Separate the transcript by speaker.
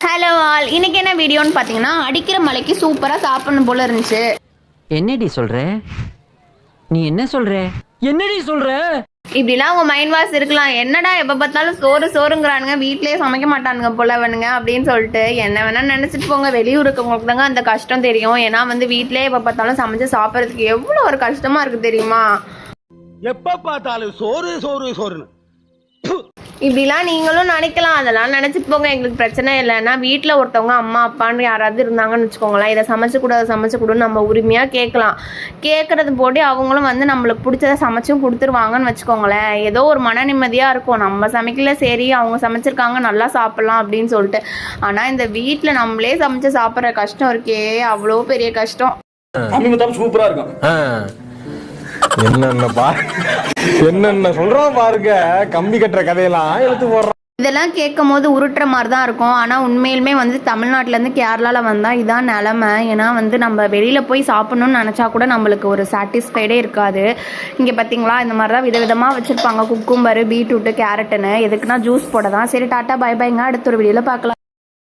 Speaker 1: Hello all இன்னைக்கு என்ன வீடியோன்னு பார்த்தீங்கன்னா அடிக்கிற மலைக்கு சூப்பராக சாப்பிடணும் போல இருந்துச்சு.
Speaker 2: என்னடி சொல்ற? நீ என்ன சொல்ற? என்னடி சொல்ற?
Speaker 1: இப்படிலாம் உங்க மைண்ட் வாஷ் இருக்கலாம். என்னடா எப்போ பார்த்தாலும் சோறு சோறுங்கிறானுங்க. வீட்லயே சமைக்க மாட்டானுங்க போல வேணுங்க அப்படின்னு சொல்லிட்டு என்ன வேணா நினைச்சிட்டு போங்க. வெளியூர் இருக்கவங்களுக்கு தாங்க அந்த கஷ்டம் தெரியும். ஏன்னா வந்து வீட்லயே எப்போ பார்த்தாலும் சமைச்சு சாப்பிட்றதுக்கு எவ்வளோ ஒரு கஷ்டமா இருக்கு தெரியுமா?
Speaker 3: எப்ப பார்த்தாலும் சோறு சோறு சோறுன்னு.
Speaker 1: இப்படிலாம் நீங்களும் நினைக்கலாம். அதெல்லாம் நினைச்சிட்டு போங்க. எங்களுக்கு பிரச்சனை இல்லைன்னா வீட்டில் ஒருத்தவங்க அம்மா அப்பான்னு யாராவது இருந்தாங்கன்னு வச்சுக்கோங்களேன். இதை சமைச்சு கூட அதை சமைச்சு கொடுன்னு நம்ம உரிமையாக கேட்கலாம். கேட்கறது போட்டு அவங்களும் வந்து நம்மளுக்கு பிடிச்சத சமைச்சும் கொடுத்துருவாங்கன்னு வச்சுக்கோங்களேன். ஏதோ ஒரு மன நிம்மதியாக இருக்கும். நம்ம சமைக்கல சரி அவங்க சமைச்சிருக்காங்க நல்லா சாப்பிட்லாம் அப்படின்னு சொல்லிட்டு. ஆனால் இந்த வீட்டில் நம்மளே சமைச்சு சாப்பிட்ற கஷ்டம் இருக்கே. அவ்வளோ பெரிய கஷ்டம்.
Speaker 4: அமிமுகம் சூப்பரா இருக்கும்
Speaker 5: என்னென்ன பா என்னென்ன சொல்றான் பாருங்க. கம்பி கட்டுற கதையெல்லாம் எழுத்து போடுறான்.
Speaker 1: இதெல்லாம் கேட்கும் போது உருட்டுற மாதிரி தான் இருக்கும். ஆனால் உண்மையிலுமே வந்து தமிழ்நாட்டிலேருந்து கேரளாவில் வந்தால் இதான் நிலமை. ஏன்னா வந்து நம்ம வெளியில் போய் சாப்பிட்ணுன்னு நினச்சா கூட நம்மளுக்கு ஒரு சாட்டிஸ்ஃபைடே இருக்காது. இங்கே பார்த்தீங்களா இந்த மாதிரி தான் விதவிதமாக வச்சுருப்பாங்க குக்கும்பரு பீட்ரூட்டு கேரட்டுன்னு எதுக்குன்னா ஜூஸ் போட தான் சரி டாட்டா பை பைங்க அடுத்த ஒரு வீடியோவில் பார்க்கலாம்.